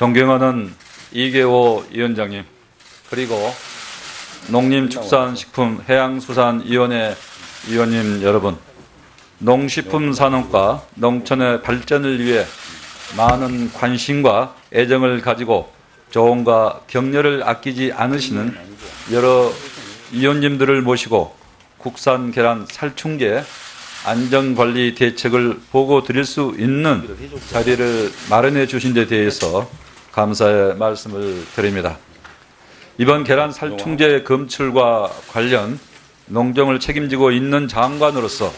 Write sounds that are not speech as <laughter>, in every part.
존경하는 이계호 위원장님 그리고 농림축산식품 해양수산위원회 위원님 여러분 농식품 산업과 농촌의 발전을 위해 많은 관심과 애정을 가지고 조언과 격려를 아끼지 않으시는 여러 위원님들을 모시고 국산 계란 살충제 안전관리 대책을 보고 드릴 수 있는 자리를 마련해 주신 데 대해서 감사의 말씀을 드립니다. 이번 계란 살충제 검출과 관련 농정을 책임지고 있는 장관으로서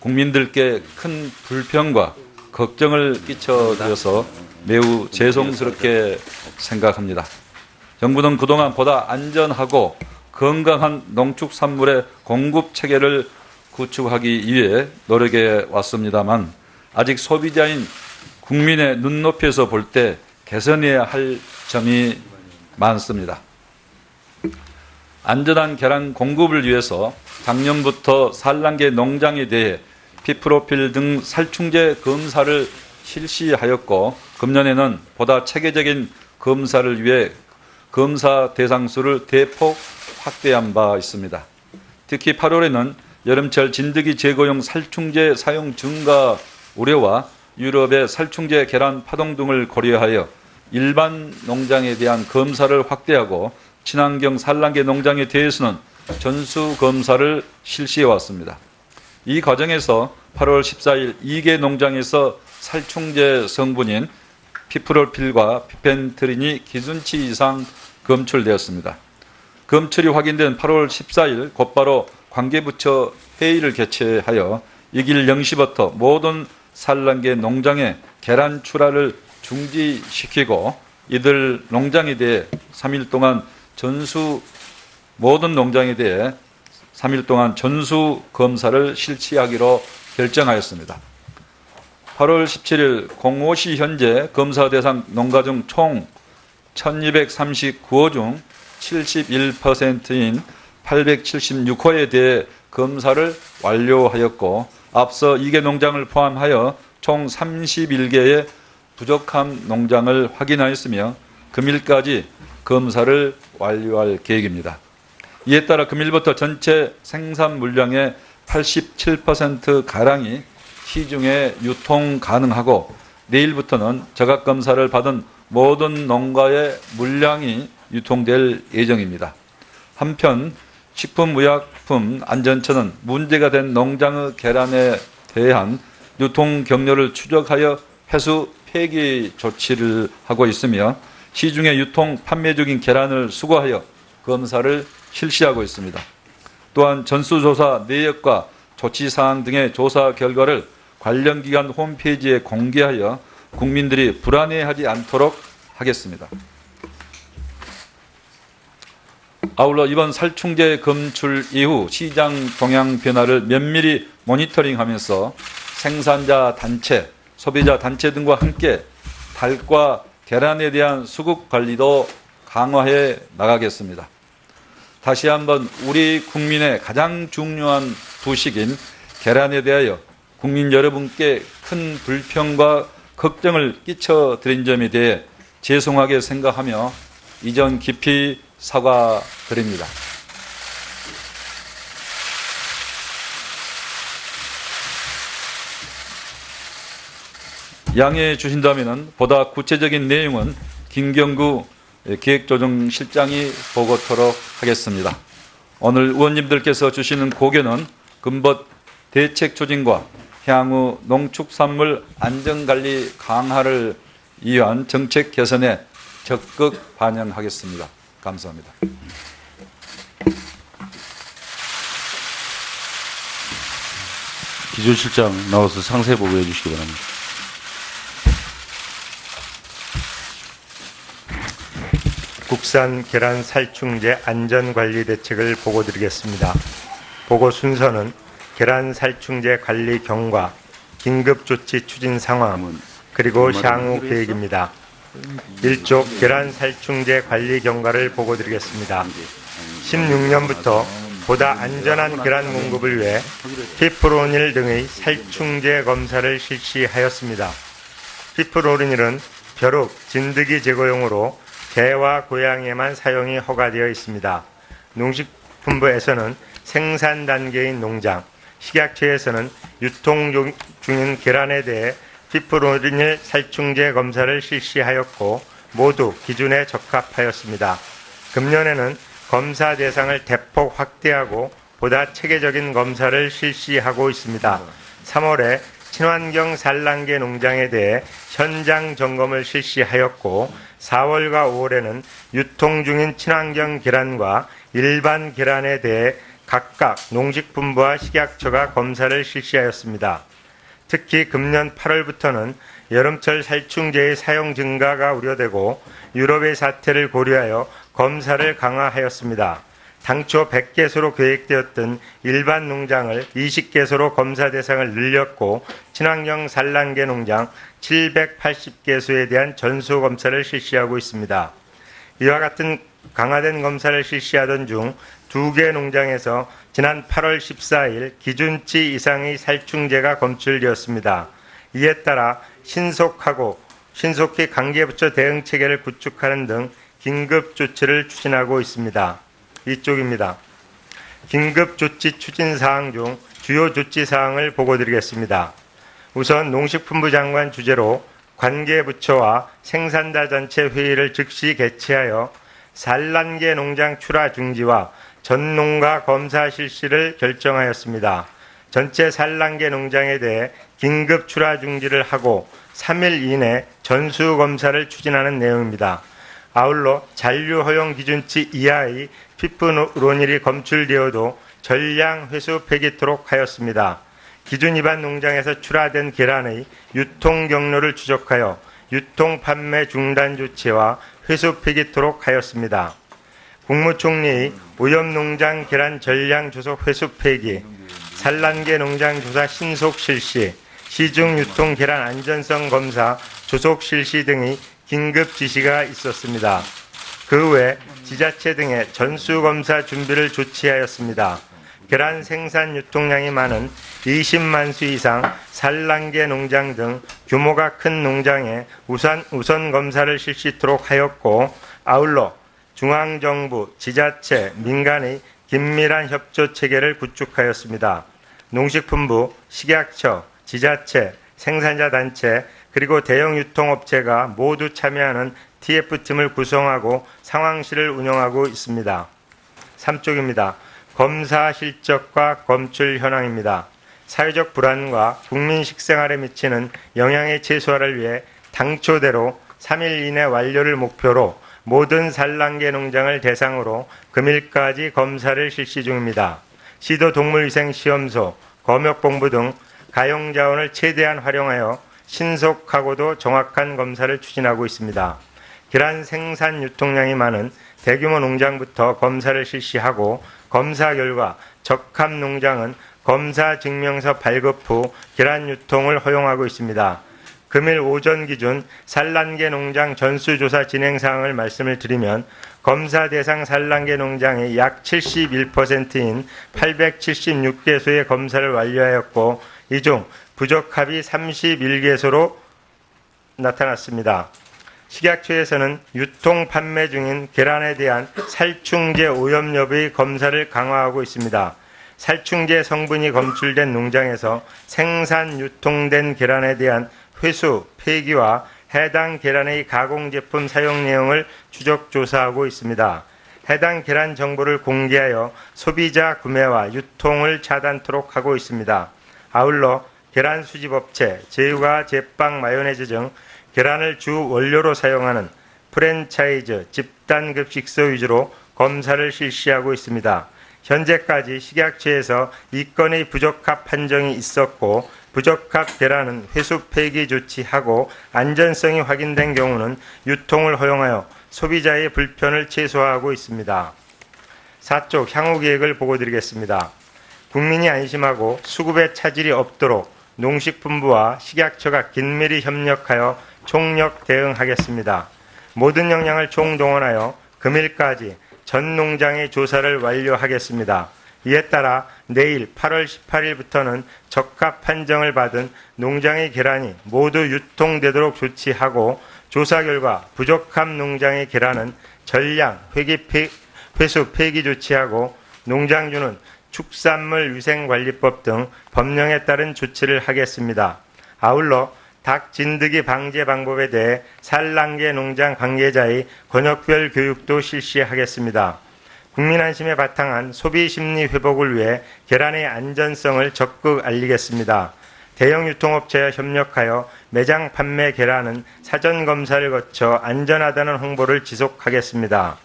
국민들께 큰 불평과 걱정을 끼쳐드려서 매우 죄송스럽게 생각합니다. 정부는 그동안 보다 안전하고 건강한 농축산물의 공급 체계를 구축하기 위해 노력해 왔습니다만 아직 소비자인 국민의 눈높이에서 볼때 개선해야 할 점이 많습니다. 안전한 계란 공급을 위해서 작년부터 산란계 농장에 대해 피프로필 등 살충제 검사를 실시하였고 금년에는 보다 체계적인 검사를 위해 검사 대상 수를 대폭 확대한 바 있습니다. 특히 8월에는 여름철 진드기 제거용 살충제 사용 증가 우려와 유럽의 살충제 계란 파동 등을 고려하여 일반 농장에 대한 검사를 확대하고 친환경 산란계 농장에 대해서는 전수 검사를 실시해 왔습니다. 이 과정에서 8월 14일 2개 농장에서 살충제 성분인 피프로필과 피펜트린이 기준치 이상 검출되었습니다. 검출이 확인된 8월 14일 곧바로 관계부처 회의를 개최하여 이길 0시부터 모든 산란계 농장의 계란 출하를 중지시키고 이들 농장에 대해 3일 동안 전수 모든 농장에 대해 3일 동안 전수 검사를 실시하기로 결정하였습니다. 8월 17일 05시 현재 검사 대상 농가 중 총 1239호 중 71%인 876호에 대해 검사를 완료하였고 앞서 2개 농장을 포함하여 총 31개의 부족함 농장을 확인하였으며 금일까지 검사를 완료할 계획입니다. 이에 따라 금일부터 전체 생산 물량의 87% 가량이 시중에 유통 가능하고 내일부터는 저각 검사를 받은 모든 농가의 물량이 유통될 예정입니다. 한편 식품의약품 안전처는 문제가 된 농장의 계란에 대한 유통 경로를 추적하여 회수 폐기 조치를 하고 있으며 시중에 유통 판매 중인 계란을 수거하여 검사를 실시하고 있습니다. 또한 전수조사 내역과 조치사항 등의 조사 결과를 관련 기관 홈페이지에 공개하여 국민들이 불안해하지 않도록 하겠습니다. 아울러 이번 살충제 검출 이후 시장 동향 변화를 면밀히 모니터링하면서 생산자 단체, 소비자 단체 등과 함께 닭과 계란에 대한 수급 관리도 강화해 나가겠습니다. 다시 한번 우리 국민의 가장 중요한 부식인 계란에 대하여 국민 여러분께 큰 불평과 걱정을 끼쳐 드린 점에 대해 죄송하게 생각하며 이전 깊이 사과드립니다. 양해해 주신다면 보다 구체적인 내용은 김경구 기획조정실장이 보고토록 하겠습니다. 오늘 의원님들께서 주시는 고견은 근본 대책 추진과 향후 농축산물 안전관리 강화를 위한 정책 개선에 적극 반영하겠습니다. 감사합니다. 기조실장 나와서 상세 보고해 주시기 바랍니다. 국산 계란 살충제 안전관리 대책을 보고 드리겠습니다. 보고 순서는 계란 살충제 관리 경과, 긴급 조치 추진 상황, 그리고 향후 계획입니다. 1조 계란 살충제 관리 경과를 보고드리겠습니다. 16년부터 보다 안전한 계란 공급을 위해 피프로닐 등의 살충제 검사를 실시하였습니다. 피프로닐은 벼룩, 진드기 제거용으로 개와 고양이에만 사용이 허가되어 있습니다. 농식품부에서는 생산 단계인 농장, 식약처에서는 유통 중- 중인 계란에 대해 피프로닐 살충제 검사를 실시하였고 모두 기준에 적합하였습니다. 금년에는 검사 대상을 대폭 확대하고 보다 체계적인 검사를 실시하고 있습니다. 3월에 친환경 산란계 농장에 대해 현장 점검을 실시하였고 4월과 5월에는 유통 중인 친환경 계란과 일반 계란에 대해 각각 농식품부와 식약처가 검사를 실시하였습니다. 특히 금년 8월부터는 여름철 살충제의 사용 증가가 우려되고 유럽의 사태를 고려하여 검사를 강화하였습니다. 당초 100개소로 계획되었던 일반 농장을 20개소로 검사 대상을 늘렸고 친환경 산란계 농장 780개소에 대한 전수 검사를 실시하고 있습니다. 이와 같은 강화된 검사를 실시하던 중 두 개 농장에서 지난 8월 14일 기준치 이상의 살충제가 검출되었습니다. 이에 따라 신속하고 신속히 관계부처 대응 체계를 구축하는 등 긴급 조치를 추진하고 있습니다. 이쪽입니다. 긴급 조치 추진 사항 중 주요 조치 사항을 보고드리겠습니다. 우선 농식품부 장관 주재로 관계부처와 생산자 단체 회의를 즉시 개최하여 산란계 농장 출하 중지와 전농가 검사 실시를 결정하였습니다. 전체 산란계 농장에 대해 긴급 출하 중지를 하고 3일 이내 전수 검사를 추진하는 내용입니다. 아울러 잔류 허용 기준치 이하의 피프로닐이 검출되어도 전량 회수 폐기토록 하였습니다. 기준 위반 농장에서 출하된 계란의 유통 경로를 추적하여 유통 판매 중단 조치와 회수 폐기토록 하였습니다. 국무총리의 오염농장 계란 전량 조속 회수 폐기, 산란계 농장 조사 신속 실시, 시중 유통 계란 안전성 검사 조속 실시 등의 긴급 지시가 있었습니다. 그 외 지자체 등의 전수 검사 준비를 조치하였습니다. 계란 생산 유통량이 많은 20만 수 이상 산란계 농장 등 규모가 큰 농장에 우선 우선 검사를 실시토록 하였고 아울러 중앙정부, 지자체, 민간의 긴밀한 협조 체계를 구축하였습니다. 농식품부, 식약처, 지자체, 생산자 단체, 그리고 대형 유통업체가 모두 참여하는 TF팀을 구성하고 상황실을 운영하고 있습니다. 3쪽입니다. 검사 실적과 검출 현황입니다. 사회적 불안과 국민 식생활에 미치는 영향의 최소화를 위해 당초대로 3일 이내 완료를 목표로 모든 산란계 농장을 대상으로 금일까지 검사를 실시 중입니다. 시도 동물위생시험소, 검역본부 등 가용자원을 최대한 활용하여 신속하고도 정확한 검사를 추진하고 있습니다. 계란 생산 유통량이 많은 대규모 농장부터 검사를 실시하고 검사 결과 적합 농장은 검사 증명서 발급 후 계란 유통을 허용하고 있습니다. 금일 오전 기준 산란계 농장 전수조사 진행 사항을 말씀을 드리면 검사 대상 산란계 농장의 약 71%인 876개소의 검사를 완료하였고 이 중 부적합이 31개소로 나타났습니다. 식약처에서는 유통 판매 중인 계란에 대한 살충제 오염 여부의 검사를 강화하고 있습니다. 살충제 성분이 검출된 농장에서 생산 유통된 계란에 대한 회수, 폐기와 해당 계란의 가공 제품 사용 내용을 추적 조사하고 있습니다. 해당 계란 정보를 공개하여 소비자 구매와 유통을 차단토록 하고 있습니다. 아울러 계란 수집업체, 제휴가 제빵 마요네즈 등 계란을 주 원료로 사용하는 프랜차이즈 집단 급식소 위주로 검사를 실시하고 있습니다. 현재까지 식약처에서 이 건의 부적합 판정이 있었고 부적합 계란은 회수 폐기 조치하고 안전성이 확인된 경우는 유통을 허용하여 소비자의 불편을 최소화하고 있습니다. 4쪽 향후 계획을 보고 드리겠습니다. 국민이 안심하고 수급에 차질이 없도록 농식품부와 식약처가 긴밀히 협력하여 총력 대응하겠습니다. 모든 역량을 총동원하여 금일까지 전 농장의 조사를 완료하겠습니다. 이에 따라 내일 8월 18일부터는 적합 판정을 받은 농장의 계란이 모두 유통되도록 조치하고 조사 결과 부족한 농장의 계란은 전량 회기 폐, 회수 폐기 조치하고 농장주는 축산물 위생관리법 등 법령에 따른 조치를 하겠습니다. 아울러 닭 진드기 방제 방법에 대해 산란계 농장 관계자의 권역별 교육도 실시하겠습니다. 국민 안심에 바탕한 소비 심리 회복을 위해 계란의 안전성을 적극 알리겠습니다. 대형 유통업체와 협력하여 매장 판매 계란은 사전 검사를 거쳐 안전하다는 홍보를 지속하겠습니다.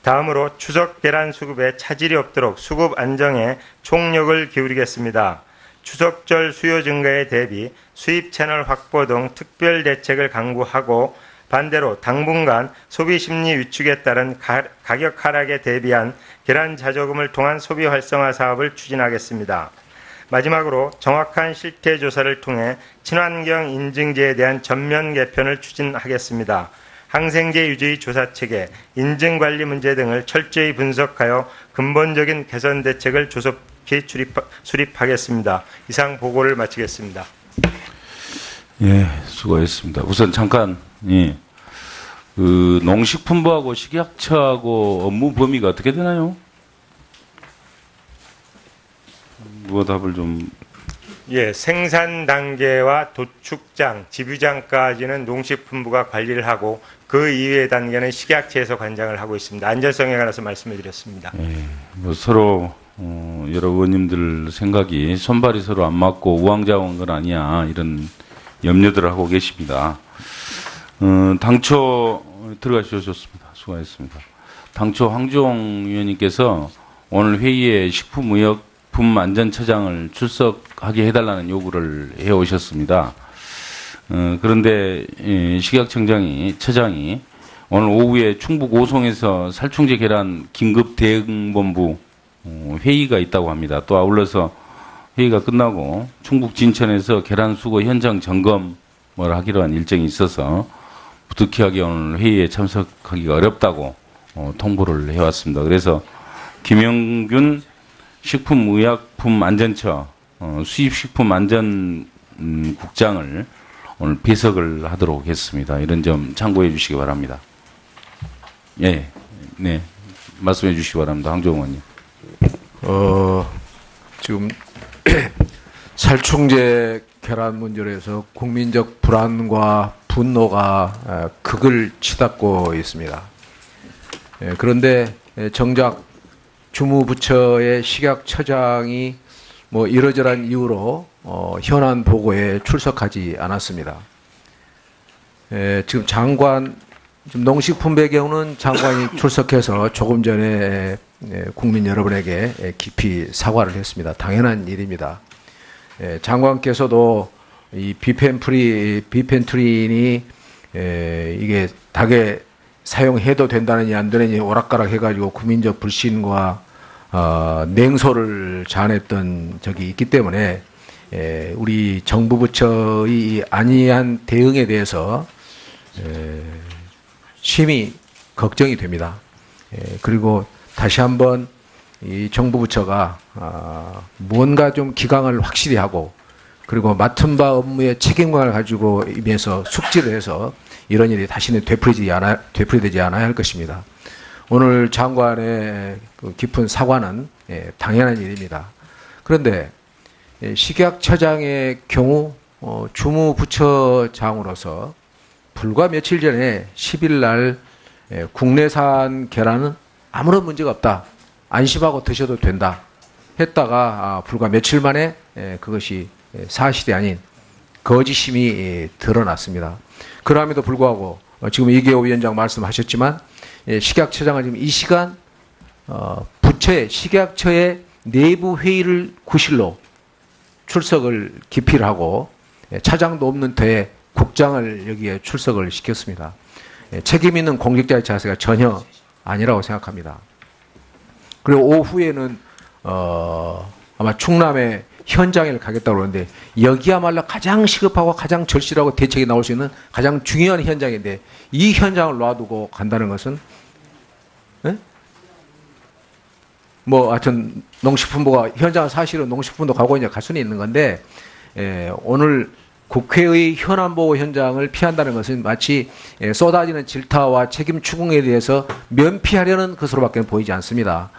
다음으로 추석 계란 수급에 차질이 없도록 수급 안정에 총력을 기울이겠습니다. 추석절 수요 증가에 대비 수입 채널 확보 등 특별 대책을 강구하고 반대로 당분간 소비 심리 위축에 따른 가, 가격 하락에 대비한 계란 자조금을 통한 소비 활성화 사업을 추진하겠습니다. 마지막으로 정확한 실태 조사를 통해 친환경 인증제에 대한 전면 개편을 추진하겠습니다. 항생제 유지 조사 체계, 인증 관리 문제 등을 철저히 분석하여 근본적인 개선 대책을 조속 히 출입, 수립하 겠습니다. 이상 보고를 마치겠습니다. 예, 수고했습니다. 우선 잠깐, 예. 그, 농식품부하고 식약처하고 업무 범위가 어떻게 되나요? 뭐 답을 좀, 예, 생산 단계와 도축장, 집유장까지는 농식품부가 관리를 하고 그 이외의 단계는 식약처에서 관장을 하고 있습니다. 안전성에 관해서 말씀을 드렸습니다. 뭐 서로, 어, 여러 의원님들 생각이 손발이 서로 안 맞고 우왕좌왕한 건 아니야. 이런 염려들을 하고 계십니다. 어, 당초, 들어가셔서 좋습니다. 수고하셨습니다. 당초 황종 의원님께서 오늘 회의에 식품의약품안전처장을 출석하게 해달라는 요구를 해오셨습니다. 어, 그런데 예, 식약청장이 처장이 오늘 오후에 충북 오송에서 살충제 계란 긴급 대응본부 어, 회의가 있다고 합니다. 또 아울러서 회의가 끝나고 충북 진천에서 계란 수거 현장 점검을 하기로 한 일정이 있어서 부득이하게 오늘 회의에 참석하기가 어렵다고 어, 통보를 해왔습니다. 그래서 김영균 식품의약품안전처 어, 수입식품안전국장을 오늘 배석을 하도록 했습니다. 이런 점 참고해 주시기 바랍니다. 예, 네, 말씀해 주시기 바랍니다. 황종 의원님. 어, 지금 <clears throat> 살충제 계란 문제로 해서 국민적 불안과 분노가 어, 극을 치닫고 있습니다. 예, 그런데 예, 정작 주무부처의 식약처장이 뭐 이러저러한 이유로 어, 현안 보고에 출석하지 않았습니다. 예, 지금 장관 지금 농식품부의 경우는 장관이 출석해서 조금 전에 예, 국민 여러분에게 예, 깊이 사과를 했습니다. 당연한 일입니다. 예, 장관께서도 이 비펜프리 비펜트린이 예, 이게 닭에 사용해도 된다느니 안 되느니 오락가락 해가지고 국민적 불신과 어, 냉소를 자아냈던 적이 있기 때문에 예, 우리 정부 부처의 이 안이한 대응에 대해서 예, 심히 걱정이 됩니다. 예, 그리고 다시 한번 이 정부 부처가 아, 무언가 좀 기강을 확실히 하고 그리고 맡은 바 업무의 책임감을 가지고 임해서 숙지를 해서 이런 일이 다시는 되풀이지 않아, 되풀이되지 않아야 할 것입니다. 오늘 장관의 그 깊은 사과는 예, 당연한 일입니다. 그런데 예, 식약처장의 경우 어, 주무부처장으로서 불과 며칠 전에 10일 날 예, 국내산 계란은 아무런 문제가 없다. 안심하고 드셔도 된다. 했다가 아, 불과 며칠 만에 예, 그것이 예, 사실이 아닌 거짓심이 예, 드러났습니다. 그럼에도 불구하고 어, 지금 이계호 위원장 말씀하셨지만 예, 식약처장은 지금 이 시간 어, 부처의 식약처의 내부 회의를 구실로 출석을 기피를 하고 예, 차장도 없는 터에 국장을 여기에 출석을 시켰습니다. 예, 책임 있는 공직자의 자세가 전혀 아니라고 생각합니다. 그리고 오후에는 어, 아마 충남의 현장에 가겠다고 그러는데 여기야말로 가장 시급하고 가장 절실하고 대책이 나올 수 있는 가장 중요한 현장인데 이 현장을 놔두고 간다는 것은 예? 뭐 하여튼 농식품부가 현장 사실은 농식품도 가고 이제 갈 수는 있는 건데 에, 오늘 국회의 현안 보고 현장을 피한다는 것은 마치 에, 쏟아지는 질타와 책임 추궁에 대해서 면피하려는 것으로밖에 보이지 않습니다.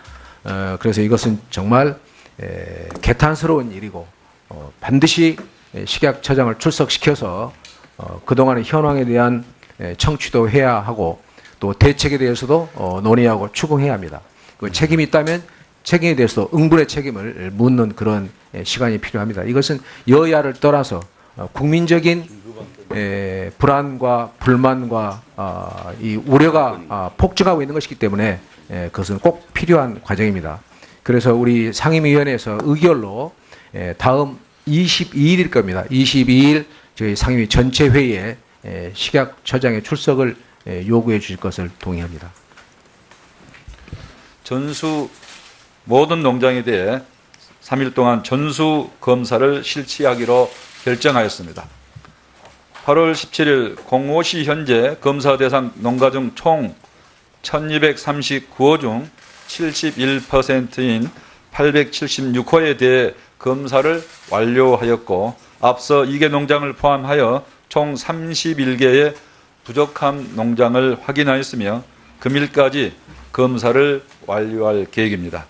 어, 그래서 이것은 정말 에, 개탄스러운 일이고 어, 반드시 에, 식약처장을 출석시켜서 어, 그동안의 현황에 대한 에, 청취도 해야 하고 또 대책에 대해서도 어, 논의하고 추궁해야 합니다. 그 책임이 있다면 책임에 대해서 응분의 책임을 묻는 그런 에, 시간이 필요합니다. 이것은 여야를 떠나서 어, 국민적인 에, 불안과 불만과 아, 이 우려가 아, 폭증하고 있는 것이기 때문에 에, 그것은 꼭 필요한 과정입니다. 그래서 우리 상임위원회에서 의결로 에, 다음 22일일 겁니다. 22일 저희 상임위 전체 회의에 에, 식약처장의 출석을 에, 요구해 주실 것을 동의합니다. 전수 모든 농장에 대해 3일 동안 전수 검사를 실시하기로 결정하였습니다. 8월 17일 05시 현재 검사 대상 농가 중 총 1239호 중 71%인 876호에 대해 검사를 완료하였고 앞서 2개 농장을 포함하여 총 31개의 부족함 농장을 확인하였으며 금일까지 검사를 완료할 계획입니다.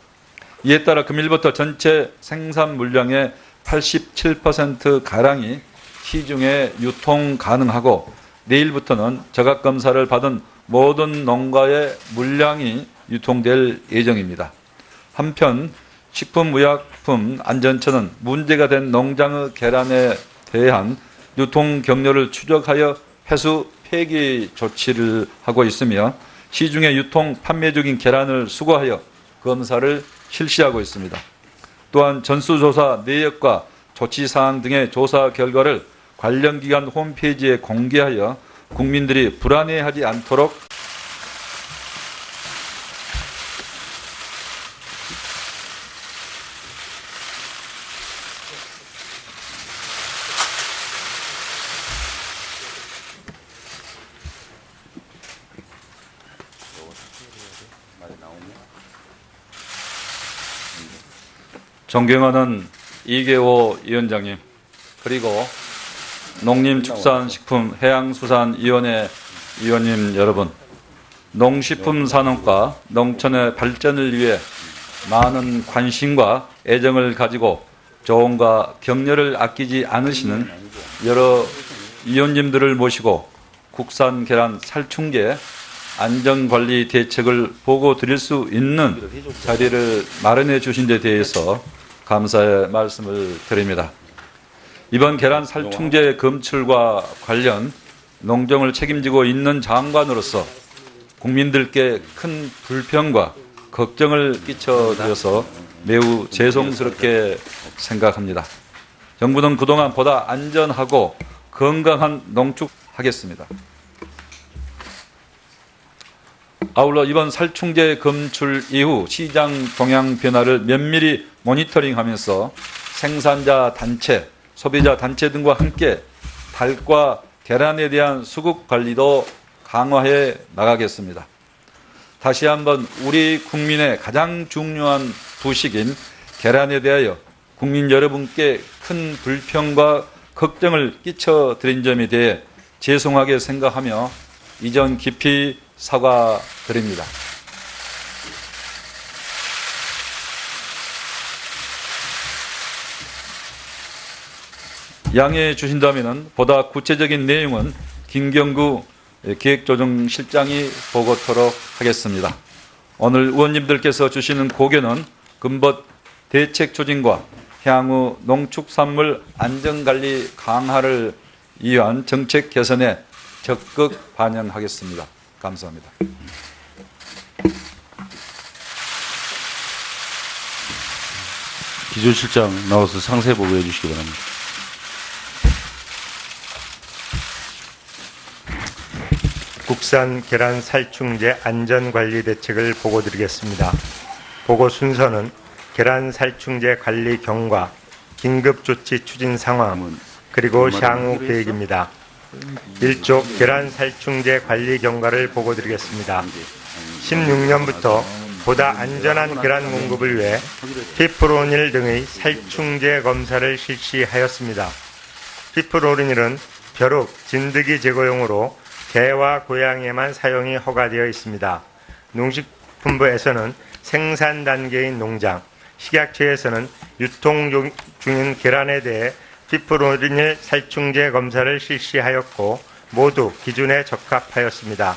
이에 따라 금일부터 전체 생산 물량의 87% 가량이 시중에 유통 가능하고 내일부터는 저각 검사를 받은 모든 농가의 물량이 유통될 예정입니다. 한편 식품의약품 안전처는 문제가 된 농장의 계란에 대한 유통 경로를 추적하여 회수 폐기 조치를 하고 있으며 시중에 유통 판매 중인 계란을 수거하여 검사를 실시하고 있습니다. 또한 전수조사 내역과 조치사항 등의 조사 결과를 관련 기관 홈페이지에 공개하여 국민들이 불안해하지 않도록 존경하는 이계호 위원장님 그리고 농림축산식품해양수산위원회 위원님 여러분 농식품 산업과 농촌의 발전을 위해 많은 관심과 애정을 가지고 조언과 격려를 아끼지 않으시는 여러 위원님들을 모시고 국산 계란 살충제 안전관리 대책을 보고 드릴 수 있는 자리를 마련해 주신 데 대해서 감사의 말씀을 드립니다. 이번 계란 살충제 검출과 관련 농정을 책임지고 있는 장관으로서 국민들께 큰 불평과 걱정을 끼쳐드려서 매우 죄송스럽게 생각합니다. 정부는 그동안 보다 안전하고 건강한 농축하겠습니다. 아울러 이번 살충제 검출 이후 시장 동향 변화를 면밀히 모니터링하면서 생산자 단체, 소비자 단체 등과 함께 닭과 계란에 대한 수급 관리도 강화해 나가겠습니다. 다시 한번 우리 국민의 가장 중요한 부식인 계란에 대하여 국민 여러분께 큰 불평과 걱정을 끼쳐 드린 점에 대해 죄송하게 생각하며 이전 깊이 사과드립니다. 양해해 주신다면 보다 구체적인 내용은 김경구 기획조정실장이 보고토록 하겠습니다. 오늘 의원님들께서 주시는 고견은 금벗 대책 추진과 향후 농축산물 안전관리 강화를 위한 정책 개선에 적극 반영하겠습니다. 감사합니다. 기조실장 나와서 상세 보고해 주시기 바랍니다. 국산 계란 살충제 안전관리 대책을 보고 드리겠습니다. 보고 순서는 계란 살충제 관리 경과, 긴급 조치 추진 상황, 그리고 향후 계획입니다. 1조 계란 살충제 관리 경과를 보고드리겠습니다. 16년부터 보다 안전한 계란 공급을 위해 피프로닐 등의 살충제 검사를 실시하였습니다. 피프로닐은 벼룩, 진드기 제거용으로 개와 고양이에만 사용이 허가되어 있습니다. 농식품부에서는 생산 단계인 농장, 식약처에서는 유통 중- 중인 계란에 대해 피프로닐 살충제 검사를 실시하였고 모두 기준에 적합하였습니다.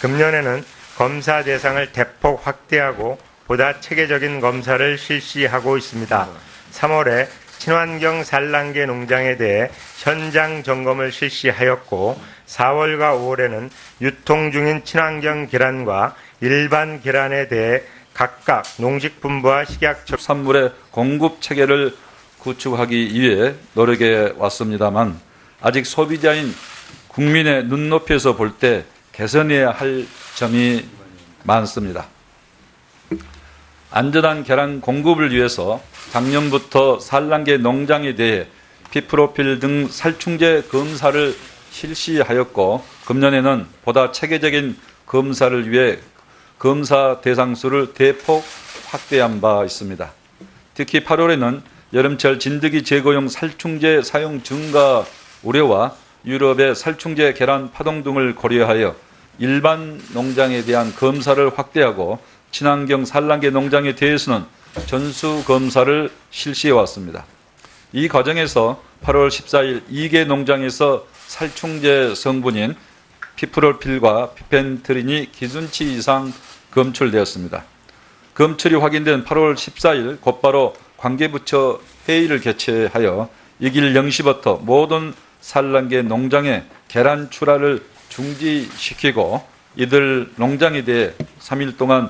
금년에는 검사 대상을 대폭 확대하고 보다 체계적인 검사를 실시하고 있습니다. 3월에 친환경 산란계 농장에 대해 현장 점검을 실시하였고 4월과 5월에는 유통 중인 친환경 계란과 일반 계란에 대해 각각 농식품부와 식약처 산물의 공급 체계를 구축하기 위해 노력해 왔습니다만 아직 소비자인 국민의 눈높이에서 볼 때 개선해야 할 점이 많습니다. 안전한 계란 공급을 위해서 작년부터 산란계 농장에 대해 피프로필 등 살충제 검사를 실시하였고 금년에는 보다 체계적인 검사를 위해 검사 대상 수를 대폭 확대한 바 있습니다. 특히 8월에는 여름철 진드기 제거용 살충제 사용 증가 우려와 유럽의 살충제 계란 파동 등을 고려하여 일반 농장에 대한 검사를 확대하고 친환경 산란계 농장에 대해서는 전수 검사를 실시해 왔습니다. 이 과정에서 8월 14일 2개 농장에서 살충제 성분인 피프로필과 피펜트린이 기준치 이상 검출되었습니다. 검출이 확인된 8월 14일 곧바로 관계부처 회의를 개최하여 이길 0시부터 모든 산란계 농장에 계란 출하를 중지시키고 이들 농장에 대해 3일 동안